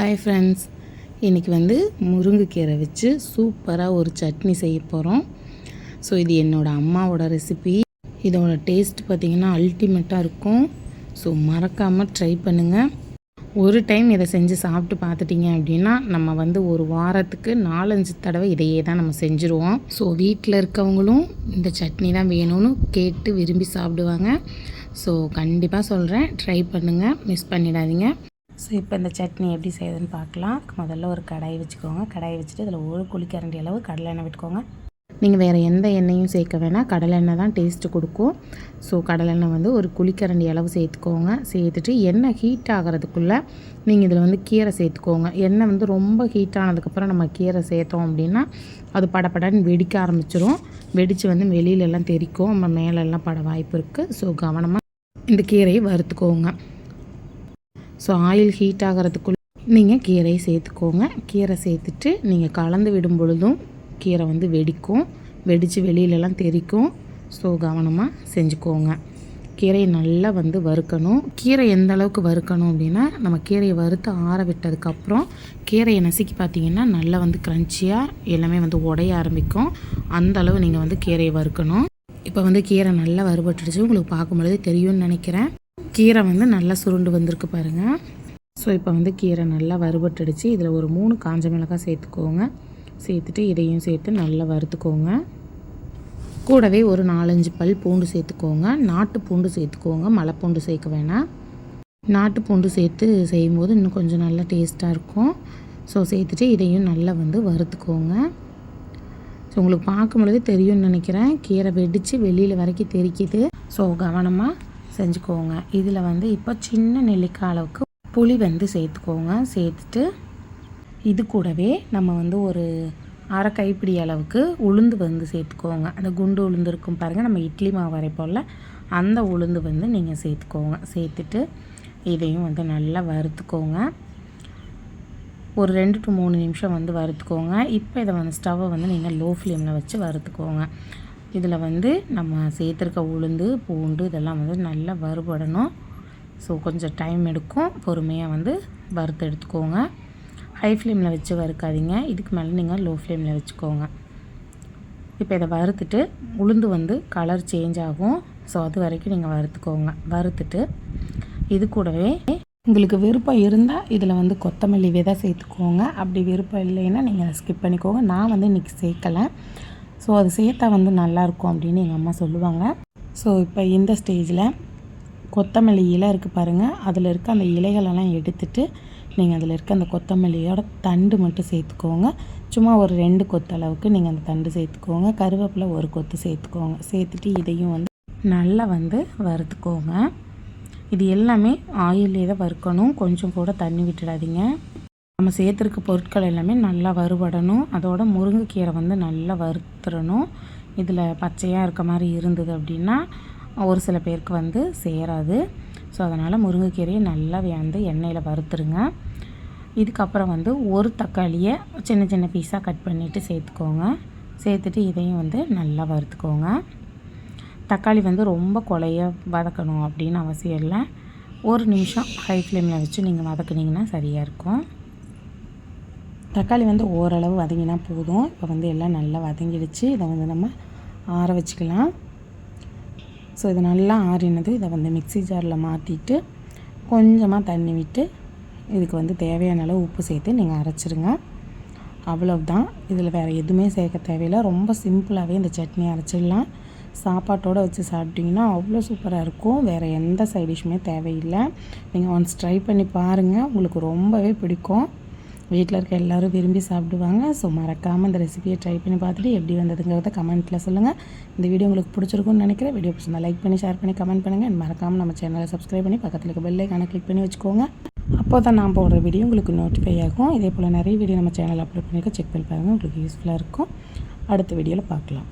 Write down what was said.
Hi friends இன்றைக்கி வந்து முருங்கைக்கீரை வச்சு சூப்பராக ஒரு சட்னி செய்ய போகிறோம் ஸோ இது என்னோடய அம்மாவோட ரெசிபி இதோட டேஸ்ட் பார்த்திங்கன்னா அல்டிமேட்டாக இருக்கும். ஸோ மறக்காமல் ட்ரை பண்ணுங்கள் ஒரு டைம் இதை செஞ்சு சாப்பிட்டு பார்த்துட்டிங்க அப்படின்னா நம்ம வந்து ஒரு வாரத்துக்கு நாலஞ்சு தடவை இதையே தான் நம்ம செஞ்சுருவோம். ஸோ வீட்டில் இருக்கவங்களும் இந்த சட்னி தான் வேணும்னு கேட்டு விரும்பி சாப்பிடுவாங்க. ஸோ கண்டிப்பாக சொல்கிறேன் ட்ரை பண்ணுங்கள் மிஸ் பண்ணிடாதீங்க. ஸோ இப்போ இந்த சட்னி எப்படி செய்யுதுன்னு பார்க்கலாம். முதல்ல ஒரு கடாய் வச்சுக்கோங்க. கடாய் வச்சுட்டு அதில் ஒரு குளிக்கரண்டி அளவு கடலை எண்ணெய் விட்டுக்கோங்க. நீங்கள் வேறு எந்த எண்ணெயும் சேர்க்க வேணால் கடலை எண்ணெய் தான் டேஸ்ட்டு கொடுக்கும். ஸோ கடலெண்ணெய் வந்து ஒரு குளிக்கரண்டி அளவு சேர்த்துக்கோங்க. சேர்த்துட்டு எண்ணெய் ஹீட் ஆகிறதுக்குள்ளே நீங்கள் இதில் வந்து கீரை சேர்த்துக்கோங்க. எண்ணெய் வந்து ரொம்ப ஹீட் ஆனதுக்கப்புறம் நம்ம கீரை சேர்த்தோம் அப்படின்னா அது படப்படன்னு வெடிக்க ஆரம்பிச்சிரும். வெடித்து வந்து வெளியிலெல்லாம் தெரிக்கும். நம்ம மேலெல்லாம் பட வாய்ப்பு இருக்குது ஸோ கவனமாக இந்த கீரையை வறுத்துக்கோங்க. ஸோ ஆயில் ஹீட் ஆகிறதுக்குள்ளே நீங்கள் கீரையை சேர்த்துக்கோங்க. கீரை சேர்த்துட்டு நீங்கள் கலந்து விடும் பொழுதும் கீரை வந்து வெடிக்கும். வெடித்து வெளியிலலாம் தெரிக்கும். ஸோ கவனமாக செஞ்சுக்கோங்க. கீரையை நல்லா வந்து வறுக்கணும். கீரை எந்த அளவுக்கு வறுக்கணும் அப்படின்னா நம்ம கீரையை வறுத்து ஆற விட்டதுக்கப்புறம் கீரையை நசுக்கி பார்த்தீங்கன்னா நல்லா வந்து க்ரன்ச்சியாக எல்லாமே வந்து உடைய ஆரம்பிக்கும். அந்த அளவு நீங்கள் வந்து கீரையை வறுக்கணும். இப்போ வந்து கீரை நல்லா வறுபட்டுடுச்சு. உங்களுக்கு பார்க்கும்பொழுது தெரியும்னு நினைக்கிறேன். கீரை வந்து நல்லா சுருண்டு வந்திருக்கு பாருங்கள் ஸோ இப்போ வந்து கீரை நல்லா வறுபட்டுடுச்சு. இதில் ஒரு மூணு காஞ்ச மிளகாய் சேர்த்துக்கோங்க. சேர்த்துட்டு இதையும் சேர்த்து நல்லா வறுத்துக்கோங்க. கூடவே ஒரு நாலஞ்சு பல் பூண்டு சேர்த்துக்கோங்க. நாட்டு பூண்டு சேர்த்துக்கோங்க. மலை பூண்டு சேர்க்க வேணாம். நாட்டு பூண்டு சேர்த்து செய்யும்போது இன்னும் கொஞ்சம் நல்லா டேஸ்ட்டாக இருக்கும். ஸோ சேர்த்துட்டு இதையும் நல்லா வந்து வறுத்துக்கோங்க. ஸோ உங்களுக்கு பார்க்கும் பொழுது தெரியும்னு நினைக்கிறேன். கீரை வெடித்து வெளியில் வரைக்கும் தெரிக்குது. ஸோ கவனமாக செஞ்சுக்கோங்க. இதில் வந்து இப்போ சின்ன நெல்லிக்காய் அளவுக்கு புளி வந்து சேர்த்துக்கோங்க. சேர்த்துட்டு இது கூடவே நம்ம வந்து ஒரு அரை கைப்பிடி அளவுக்கு உளுந்து வந்து சேர்த்துக்கோங்க. அந்த குண்டு உளுந்து இருக்கும் பாருங்கள் நம்ம இட்லி மாவு வரைப்போம்ல அந்த உளுந்து வந்து நீங்கள் சேர்த்துக்கோங்க. சேர்த்துட்டு இதையும் வந்து நல்லா வறுத்துக்கோங்க. ஒரு ரெண்டு டு மூணு நிமிஷம் வந்து வறுத்துக்கோங்க. இப்போ இதை வந்து ஸ்டவ்வை வந்து நீங்கள் லோ ஃப்ளேமில் வச்சு வறுத்துக்கோங்க. இதில் வந்து நம்ம சேர்த்துருக்க உளுந்து பூண்டு இதெல்லாம் வந்து நல்லா வறுபடணும். ஸோ கொஞ்சம் டைம் எடுக்கும். பொறுமையாக வந்து வறுத்து எடுத்துக்கோங்க. ஹை ஃப்ளேமில் வச்சு வறுக்காதீங்க. இதுக்கு மேலே நீங்கள் லோ ஃப்ளேமில் வச்சுக்கோங்க. இப்போ இதை வறுத்துட்டு உளுந்து வந்து கலர் சேஞ்ச் ஆகும். ஸோ அது வரைக்கும் நீங்கள் வறுத்துக்கோங்க. வறுத்துட்டு இது கூடவே உங்களுக்கு விருப்பம் இருந்தால் இதில் வந்து கொத்தமல்லி விதை சேர்த்துக்கோங்க. அப்படி விருப்பம் இல்லைன்னா நீங்கள் ஸ்கிப் பண்ணிக்கோங்க. நான் வந்து இன்றைக்கி சேர்க்கலை. ஸோ அது சேர்த்தா வந்து நல்லாயிருக்கும் அப்படின்னு எங்கள் அம்மா சொல்லுவாங்க. ஸோ இப்போ இந்த ஸ்டேஜில் கொத்தமல்லி இலை இருக்குது பாருங்கள் அதில் இருக்க அந்த இலைகளெல்லாம் எடுத்துட்டு நீங்கள் அதில் இருக்க அந்த கொத்தமல்லியோட தண்டு மட்டும் சேர்த்துக்கோங்க. சும்மா ஒரு ரெண்டு கொத்து அளவுக்கு நீங்கள் அந்த தண்டு சேர்த்துக்கோங்க. கருவேப்பிலை ஒரு கொத்து சேர்த்துக்கோங்க. சேர்த்துட்டு இதையும் வந்து நல்லா வந்து வறுத்துக்கோங்க. இது எல்லாமே ஆயிலே தான் வறுக்கணும். கொஞ்சம் கூட தண்ணி விட்டுடாதீங்க. நம்ம சேர்த்துருக்க பொருட்கள் எல்லாமே நல்லா வறுபடணும். அதோட முருங்கைக்கீரை வந்து நல்லா வறுத்துடணும் இதில் பச்சையாக இருக்க மாதிரி இருந்தது அப்படின்னா ஒரு சில பேருக்கு வந்து சேராது. ஸோ அதனால் முருங்கைக்கீரையை நல்லா வந்து எண்ணெயில் வறுத்துருங்க. இதுக்கப்புறம் வந்து ஒரு தக்காளியை சின்ன சின்ன பீஸாக கட் பண்ணிவிட்டு சேர்த்துக்கோங்க. சேர்த்துட்டு இதையும் வந்து நல்லா வறுத்துக்கோங்க. தக்காளி வந்து ரொம்ப கொலைய வதக்கணும் அப்படின்னு அவசியம் இல்லை. ஒரு நிமிஷம் ஹை ஃப்ளேமில் வச்சு நீங்கள் வதக்குனிங்கன்னா சரியாக இருக்கும். தக்காளி வந்து ஓரளவு வதங்கினா போதும். இப்போ வந்து எல்லாம் நல்லா வதங்கிடுச்சு. இதை வந்து நம்ம ஆற வச்சுக்கலாம். ஸோ இது நல்லா ஆறினது இதை வந்து மிக்சி ஜாரில் மாற்றிட்டு கொஞ்சமாக தண்ணி விட்டு இதுக்கு வந்து தேவையான அளவு உப்பு சேர்த்து நீங்கள் அரைச்சிருங்க. அவ்வளவுதான். இதில் வேறு எதுவுமே சேர்க்க தேவையில்லை. ரொம்ப சிம்பிளாகவே இந்த சட்னி அரைச்சிடலாம். சாப்பாட்டோடு வச்சு சாப்பிட்டிங்கன்னா அவ்வளோ சூப்பராக இருக்கும். வேறு எந்த சைடிஷுமே தேவையில்லை. நீங்கள் ஒன்ஸ் ட்ரை பண்ணி பாருங்கள் உங்களுக்கு ரொம்பவே பிடிக்கும். வீட்டில் இருக்க எல்லோரும் விரும்பி சாப்பிடுவாங்க. ஸோ மறக்காமல் இந்த ரெசிபியை ட்ரை பண்ணி பார்த்துட்டு எப்படி வந்ததுங்கிறத கமெண்ட்டில் சொல்லுங்கள் இந்த வீடியோ உங்களுக்கு பிடிச்சிருக்கும்னு நினைக்கிறேன். வீடியோ பிடிச்சிருந்தா லைக் பண்ணி ஷேர் பண்ணி கமெண்ட் பண்ணுங்கள் மறக்காமல் நம்ம சேனலை சப்ஸ்கிரைப் பண்ணி பக்கத்தில் இருக்க பெல்லைக்கான கிளிக் பண்ணி வச்சுக்கோங்க. அப்போ தான் நான் போடுற வீடியோ உங்களுக்கு நோட்டிஃபை ஆகும். இதே போல் நிறைய வீடியோ நம்ம சேனல் அப்லோட் பண்ணியிருக்கோம். செக் பண்ணி பாருங்கள் உங்களுக்கு யூஸ்ஃபுல்லாக இருக்கும். அடுத்த வீடியோவில் பார்க்கலாம்.